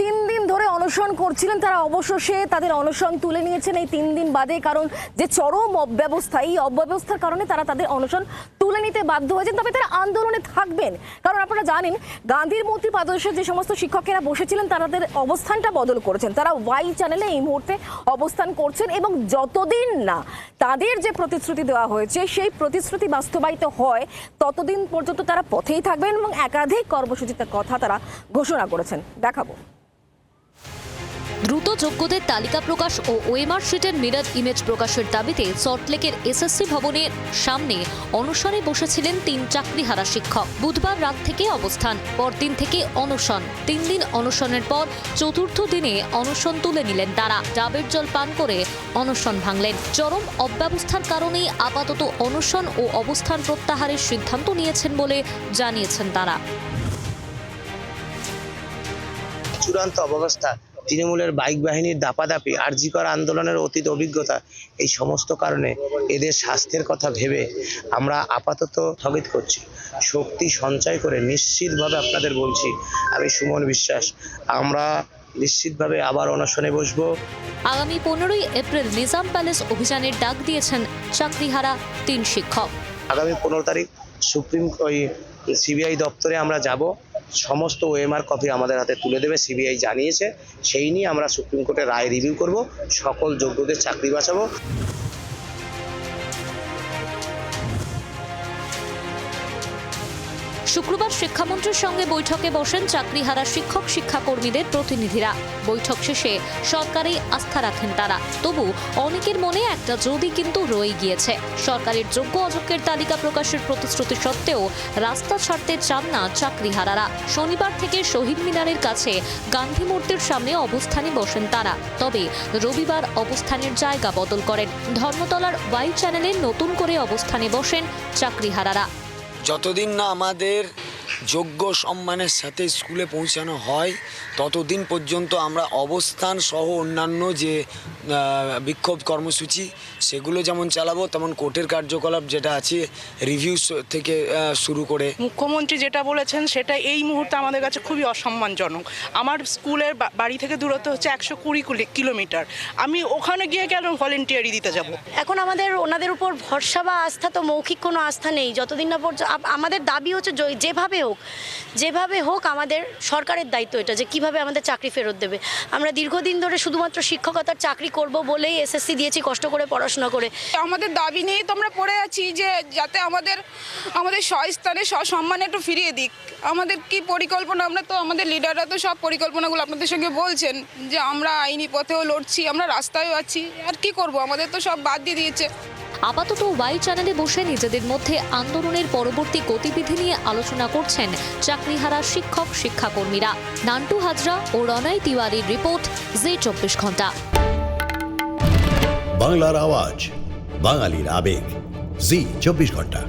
তিন দিন ধরে অনশন করছিলেন, তারা অবশেষে তাদের অনশন তুলে নিয়েছেন এই তিন দিন বাদে। কারণ যে চরম অব্যবস্থা, এই অব্যবস্থার কারণে তারা তাদের অনশন তুলে নিতে বাধ্য হয়েছেন। তবে তারা আন্দোলনে থাকবেন। কারণ আপনারা জানেন, গান্ধীর মূর্তি পাদর্শে যে সমস্ত শিক্ষকেরা বসেছিলেন তাদের অবস্থানটা বদল করেছেন। তারা ওয়াই চ্যানেলে এই মুহূর্তে অবস্থান করছেন এবং যতদিন না তাদের যে প্রতিশ্রুতি দেওয়া হয়েছে, সেই প্রতিশ্রুতি বাস্তবায়িত হয়, ততদিন পর্যন্ত তারা পথেই থাকবেন এবং একাধিক কর্মসূচিতে কথা তারা ঘোষণা করেছেন। দেখাবো। দ্রুত যোগ্যদের তালিকা প্রকাশ ও ওয়েমার শিটের মিরাজ ইমেজ প্রকাশের দাবিতে সল্টলেকের এসএসসি ভবনের সামনে অনশনে বসেছিলেন তিন চাকরিহারা শিক্ষক। বুধবার রাত থেকে অবস্থান, পরদিন থেকে অনশন। তিন দিন অনশনের পর চতুর্থ দিনে অনশন তুলে নিলেন তারা। ডাবের জল পান করে অনশন ভাঙলেন। চরম অব্যবস্থার কারণেই আপাতত অনশন ও অবস্থান প্রত্যাহারের সিদ্ধান্ত নিয়েছেন বলে জানিয়েছেন তারা। চূড়ান্ত অবস্থা। তৃণমূলের বাইক বাহিনীর দাপাদাপি আরজিকর আন্দোলনের অতীত অভিজ্ঞতা এই সমস্ত কারণে এদের স্বাস্থ্যের কথা ভেবে আমরা আপাতত স্থগিত করছি। শক্তি সঞ্চয় করে নিশ্চিতভাবে আপনাদের বলছি আমি সুমন বিশ্বাস আমরা নিশ্চিতভাবে আবার অনশনে বসবো। আগামী পনেরোই এপ্রিল নিজাম প্যালেস অভিযানের ডাক দিয়েছেন চাকরিহারা তিন শিক্ষক। আগামী পনেরো তারিখ সুপ্রিম ওই সিবিআই দপ্তরে আমরা যাব। সমস্ত ওএমআর কপি আমাদের হাতে তুলে দেবে সিবিআই জানিয়েছে, সেই নিয়ে আমরা সুপ্রিম কোর্টে রায় রিভিউ করব, সকল যোগ্যদের চাকরি বাঁচাবো। শুক্রবার শিক্ষামন্ত্রীর সঙ্গে বৈঠকে বসেন চাকরিহারা শিক্ষক শিক্ষাকর্মীদের প্রতিনিধিরা। বৈঠক শেষে সরকারে আস্থা রাখেন তারা। তবু অনেকের মনে একটা যদি কিন্তু রয়ে গিয়েছে। সরকারের যোগ্য অযোগ্যের তালিকা প্রকাশের প্রতিশ্রুতি সত্ত্বেও রাস্তা ছাড়তে চান না চাকরিহারারা। শনিবার থেকে শহীদ মিনারের কাছে গান্ধী মূর্তির সামনে অবস্থানে বসেন তারা। তবে রবিবার অবস্থানের জায়গা বদল করেন। ধর্মতলার ওয়াই চ্যানেলে নতুন করে অবস্থানে বসেন চাকরিহারারা। যতদিন না আমাদের যোগ্য সম্মানের সাথে স্কুলে পৌঁছানো হয়। ততদিন পর্যন্ত আমরা অবস্থান সহ অন্যান্য যে বিক্ষোভ কর্মসূচি সেগুলো যেমন চালাবো তেমন কোর্টের কার্যকলাপ যেটা আছে রিভিউ থেকে শুরু করে। মুখ্যমন্ত্রী যেটা বলেছেন সেটা এই মুহূর্তে আমাদের কাছে খুবই অসম্মানজনক। আমার স্কুলের বাড়ি থেকে দূরত্ব হচ্ছে একশো কুড়ি কিলোমিটার। আমি ওখানে গিয়ে কেন ভলেন্টিয়ারি দিতে যাব? এখন আমাদের ওনাদের উপর ভরসা বা আস্থা তো মৌখিক কোনো আস্থা নেই। যতদিন না পর্যন্ত আমাদের দাবি হচ্ছে যেভাবে হোক যেভাবে হোক আমাদের সরকারের দায়িত্ব এটা যে কীভাবে আমাদের চাকরি ফেরত দেবে। আমরা দীর্ঘদিন ধরে শুধুমাত্র শিক্ষকতার চাকরি করব বলেই এসএসসি দিয়েছি, কষ্ট করে পড়াশোনা করে। আমাদের দাবি নিয়েই তো আমরা পড়ে আছি যে যাতে আমাদের আমাদের স্বস্থানে সসম্মানে একটু ফিরিয়ে দিক। আমাদের কি পরিকল্পনা? আমরা তো, আমাদের লিডাররা তো সব পরিকল্পনাগুলো আপনাদের সঙ্গে বলছেন যে আমরা আইনি পথেও লড়ছি, আমরা রাস্তায়ও আছি। আর কি করব? আমাদের তো সব বাদ দিয়ে দিয়েছে। আপাতত ওয়াই চ্যানেলে বসে নিজেদের মধ্যে আন্দোলনের পরবর্তী গতিবিধি নিয়ে আলোচনা করছেন চাকরিহারা শিক্ষক শিক্ষাকর্মীরা। নান্টু হাজরা ও রনয় তিওয়ারির রিপোর্ট, জি চব্বিশ ঘণ্টা। বাংলার আওয়াজ, বাঙালির আবেগ, জি চব্বিশ ঘণ্টা।